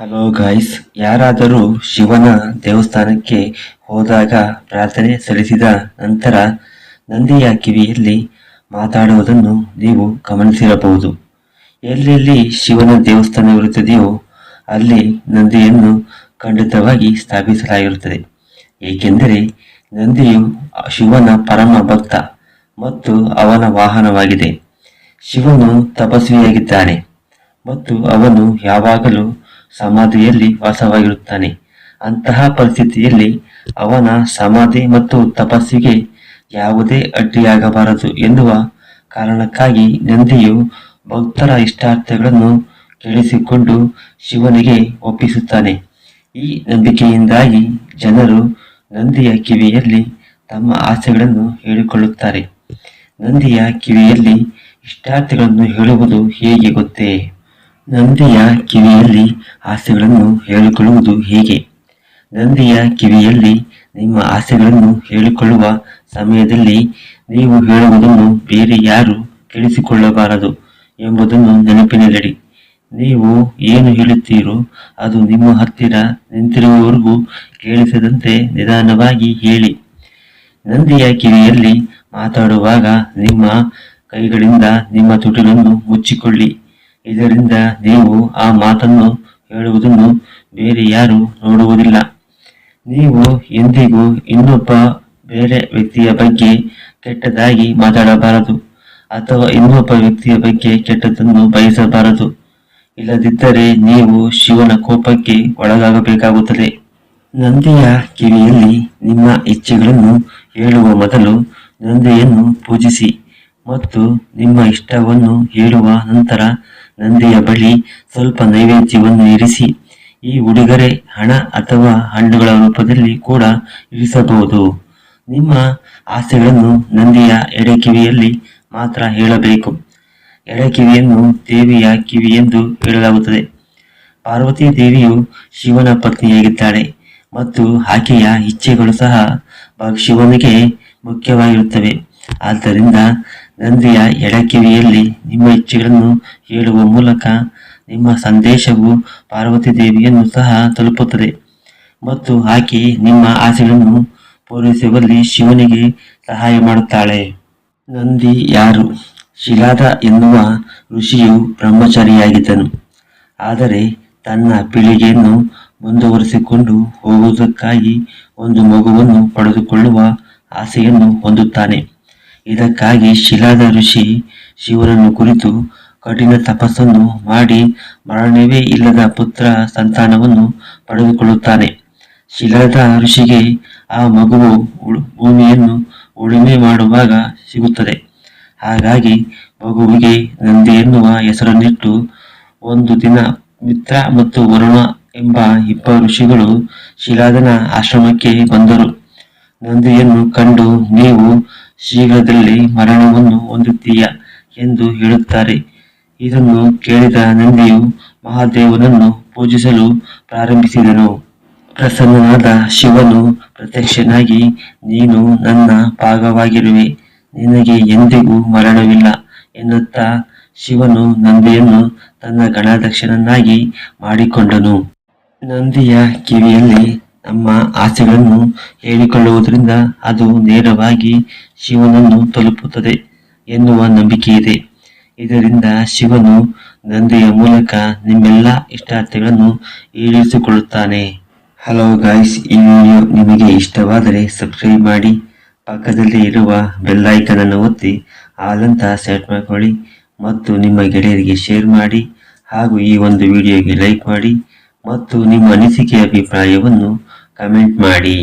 Hello guys ಯಾರಾದರೂ ಶಿವನ ದೇವಸ್ಥಾನಕ್ಕೆ ಹೋದಾಗ ಪ್ರಾರ್ಥನೆ ಸಲ್ಲಿಸಿದ ನಂತರ ನಂದಿಯ ಕಿವಿಯಲ್ಲಿ ಮಾತಾಡುವುದನ್ನು ನೀವು ಗಮನಿಸಿರಬಹುದು. ಎಲ್ಲೆಲ್ಲಿ ಶಿವನ ದೇವಸ್ಥಾನವಿರುತ್ತದೆಯೋ ಅಲ್ಲಿ ನಂದಿಯನ್ನು ಖಂಡಿತವಾಗಿ ಸ್ಥಾಪಿಸಲಾಗಿರುತ್ತದೆ. ಏಕೆಂದರೆ ನಂದಿಯು ಶಿವನ ಪರಮ ಭಕ್ತ ಮತ್ತು ಅವನ ವಾಹನವಾಗಿದೆ. ಶಿವನು ತಪಸ್ವಿಯಾಗಿದ್ದಾನೆ ಮತ್ತು ಅವನು ಯಾವಾಗಲೂ ಸಮಾಧಿಯಲ್ಲಿ ವಾಸವಾಗಿರುತ್ತಾನೆ. ಅಂತಹ ಪರಿಸ್ಥಿತಿಯಲ್ಲಿ ಅವನ ಸಮಾಧಿ ಮತ್ತು ತಪಸ್ಸಿಗೆ ಯಾವುದೇ ಅಡ್ಡಿಯಾಗಬಾರದು ಎನ್ನುವ ಕಾರಣಕ್ಕಾಗಿ ನಂದಿಯು ಭಕ್ತರ ಇಷ್ಟಾರ್ಥಗಳನ್ನು ಕೇಳಿಸಿಕೊಂಡು ಶಿವನಿಗೆ ಒಪ್ಪಿಸುತ್ತಾನೆ. ಈ ನಂಬಿಕೆಯಿಂದಾಗಿ ಜನರು ನಂದಿಯ ಕಿವಿಯಲ್ಲಿ ತಮ್ಮ ಆಸೆಗಳನ್ನು ಹೇಳಿಕೊಳ್ಳುತ್ತಾರೆ. ನಂದಿಯ ಕಿವಿಯಲ್ಲಿ ಇಷ್ಟಾರ್ಥಗಳನ್ನು ಹೇಳುವುದು ಹೇಗೆ ಗೊತ್ತೇ? ನಂದಿಯ ಕಿವಿಯಲ್ಲಿ ಆಸೆಗಳನ್ನು ಹೇಳಿಕೊಳ್ಳುವುದು ಹೇಗೆ? ನಂದಿಯ ಕಿವಿಯಲ್ಲಿ ನಿಮ್ಮ ಆಸೆಗಳನ್ನು ಹೇಳಿಕೊಳ್ಳುವ ಸಮಯದಲ್ಲಿ ನೀವು ಹೇಳುವುದನ್ನು ಬೇರೆ ಯಾರು ಕೇಳಿಸಿಕೊಳ್ಳಬಾರದು ಎಂಬುದನ್ನು ನೆನಪಿನಲ್ಲಿಡಿ. ನೀವು ಏನು ಹೇಳುತ್ತೀರೋ ಅದು ನಿಮ್ಮ ಹತ್ತಿರ ನಿಂತಿರುವವರೆಗೂ ಕೇಳಿಸದಂತೆ ನಿಧಾನವಾಗಿ ಹೇಳಿ. ನಂದಿಯ ಕಿವಿಯಲ್ಲಿ ಮಾತಾಡುವಾಗ ನಿಮ್ಮ ಕೈಗಳಿಂದ ನಿಮ್ಮ ತುಟಿಲನ್ನು ಮುಚ್ಚಿಕೊಳ್ಳಿ. ಇದರಿಂದ ನೀವು ಆ ಮಾತನ್ನು ಹೇಳುವುದನ್ನು ಬೇರೆ ಯಾರು ನೋಡುವುದಿಲ್ಲ. ನೀವು ಎಂದಿಗೂ ಇನ್ನೊಬ್ಬ ಬೇರೆ ವ್ಯಕ್ತಿಯ ಬಗ್ಗೆ ಕೆಟ್ಟದಾಗಿ ಮಾತಾಡಬಾರದು, ಅಥವಾ ಇನ್ನೊಬ್ಬ ವ್ಯಕ್ತಿಯ ಬಗ್ಗೆ ಕೆಟ್ಟದನ್ನು ಬಯಸಬಾರದು. ಇಲ್ಲದಿದ್ದರೆ ನೀವು ಶಿವನ ಕೋಪಕ್ಕೆ ಒಳಗಾಗಬೇಕಾಗುತ್ತದೆ. ನಂದಿಯ ಕಿವಿಯಲ್ಲಿ ನಿಮ್ಮ ಇಚ್ಛೆಗಳನ್ನು ಹೇಳುವ ಮೊದಲು ನಂದಿಯನ್ನು ಪೂಜಿಸಿ ಮತ್ತು ನಿಮ್ಮ ಇಷ್ಟವನ್ನು ಹೇಳುವ ನಂತರ ನಂದಿಯ ಬಳಿ ಸ್ವಲ್ಪ ನೈವೇದ್ಯವನ್ನು ಇರಿಸಿ, ಈ ಉಡುಗೊರೆ, ಹಣ ಅಥವಾ ಹಣ್ಣುಗಳ ರೂಪದಲ್ಲಿ ಕೂಡ ಇರಿಸಬಹುದು. ನಿಮ್ಮ ಆಸೆಗಳನ್ನು ನಂದಿಯ ಎಡಕಿವಿಯಲ್ಲಿ ಮಾತ್ರ ಹೇಳಬೇಕು. ಎಡಕಿವಿಯನ್ನು ದೇವಿಯ ಕಿವಿ ಎಂದು ಹೇಳಲಾಗುತ್ತದೆ. ಪಾರ್ವತಿ ದೇವಿಯು ಶಿವನ ಪತ್ನಿಯಾಗಿದ್ದಾಳೆ ಮತ್ತು ಆಕೆಯ ಇಚ್ಛೆಗಳು ಸಹ ಶಿವನಿಗೆ ಮುಖ್ಯವಾಗಿರುತ್ತವೆ. ಆದ್ದರಿಂದ ನಂದಿಯ ಎಡಕಿವಿಯಲ್ಲಿ ನಿಮ್ಮ ಇಚ್ಛೆಗಳನ್ನು ಹೇಳುವ ಮೂಲಕ ನಿಮ್ಮ ಸಂದೇಶವು ಪಾರ್ವತಿ ದೇವಿಯನ್ನು ಸಹ ತಲುಪುತ್ತದೆ. ಮತ್ತು ಆಕೆ ನಿಮ್ಮ ಆಸೆಗಳನ್ನು ಪೂರೈಸುವಲ್ಲಿ ಶಿವನಿಗೆ ಸಹಾಯ ಮಾಡುತ್ತಾಳೆ. ನಂದಿ ಯಾರು? ಶಿಲಾದ ಎನ್ನುವ ಋಷಿಯು ಬ್ರಹ್ಮಚಾರಿಯಾಗಿದ್ದನು. ಆದರೆ ತನ್ನ ಪೀಳಿಗೆಯನ್ನು ಮುಂದುವರಿಸಿಕೊಂಡು ಹೋಗುವುದಕ್ಕಾಗಿ ಒಂದು ಮಗುವನ್ನು ಪಡೆದುಕೊಳ್ಳುವ ಆಸೆಯನ್ನು ಹೊಂದುತ್ತಾನೆ. ಇದಕ್ಕಾಗಿ ಶಿಲಾದ ಋಷಿ ಶಿವನನ್ನು ಕುರಿತು ಕಠಿಣ ತಪಸ್ಸನ್ನು ಮಾಡಿ ಮರಣವೇ ಇಲ್ಲದ ಪುತ್ರ ಸಂತಾನವನ್ನು ಪಡೆದುಕೊಳ್ಳುತ್ತಾನೆ. ಶಿಲಾದ ಋಷಿಗೆ ಆ ಮಗುವು ಭೂಮಿಯನ್ನು ಉಳುಮೆ ಮಾಡುವಾಗ ಸಿಗುತ್ತದೆ. ಹಾಗಾಗಿ ಮಗುವಿಗೆ ನಂದಿ ಎನ್ನುವ ಹೆಸರನ್ನಿಟ್ಟು ಒಂದು ದಿನ ಮಿತ್ರ ಮತ್ತು ವರುಣ ಎಂಬ ಇಬ್ಬರು ಋಷಿಗಳು ಶಿಲಾದನ ಆಶ್ರಮಕ್ಕೆ ಬಂದರು. ನಂದಿಯನ್ನು ಕಂಡು ನೀವು ಶೀಘ್ರದಲ್ಲಿ ಮರಣವನ್ನು ಹೊಂದುತ್ತೀಯ ಎಂದು ಹೇಳುತ್ತಾರೆ. ಇದನ್ನು ಕೇಳಿದ ನಂದಿಯು ಮಹಾದೇವನನ್ನು ಪೂಜಿಸಲು ಪ್ರಾರಂಭಿಸಿದನು. ಪ್ರಸನ್ನನಾದ ಶಿವನು ಪ್ರತ್ಯಕ್ಷನಾಗಿ, ನೀನು ನನ್ನ ಭಾಗವಾಗಿರುವೆ. ನಿನಗೆ ಎಂದಿಗೂ ಮರಣವಿಲ್ಲ ಎನ್ನುತ್ತಾ ಶಿವನು ನಂದಿಯನ್ನು ತನ್ನ ಗಣಾಧ್ಯಕ್ಷನನ್ನಾಗಿ ಮಾಡಿಕೊಂಡನು. ನಂದಿಯ ಕಿವಿಯಲ್ಲಿ ನಮ್ಮ ಆಸೆಗಳನ್ನು ಹೇಳಿಕೊಳ್ಳುವುದರಿಂದ ಅದು ನೇರವಾಗಿ ಶಿವನನ್ನು ತಲುಪುತ್ತದೆ ಎನ್ನುವ ಇದೆ. ಇದರಿಂದ ಶಿವನು ದಂಧೆಯ ಮೂಲಕ ನಿಮ್ಮೆಲ್ಲ ಇಷ್ಟಾರ್ಥಗಳನ್ನು ಈಡೇರಿಸಿಕೊಳ್ಳುತ್ತಾನೆ. ಹಲೋ ಗಾಯ್ಸ್, ಈ ವಿಡಿಯೋ ನಿಮಗೆ ಇಷ್ಟವಾದರೆ ಸಬ್ಸ್ಕ್ರೈಬ್ ಮಾಡಿ, ಪಕ್ಕದಲ್ಲಿ ಇರುವ ಬೆಲ್ ಐಕನ್ ಅನ್ನು ಒತ್ತಿ ಆಲಂತ ಸೆಟ್ ಮಾಡಿಕೊಳ್ಳಿ ಮತ್ತು ನಿಮ್ಮ ಗೆಳೆಯರಿಗೆ ಶೇರ್ ಮಾಡಿ ಹಾಗೂ ಈ ಒಂದು ವಿಡಿಯೋಗೆ ಲೈಕ್ ಮಾಡಿ ಮತ್ತು ನಿಮ್ಮ ಅನಿಸಿಕೆ ಅಭಿಪ್ರಾಯವನ್ನು ಕಮೆಂಟ್ ಮಾಡಿ.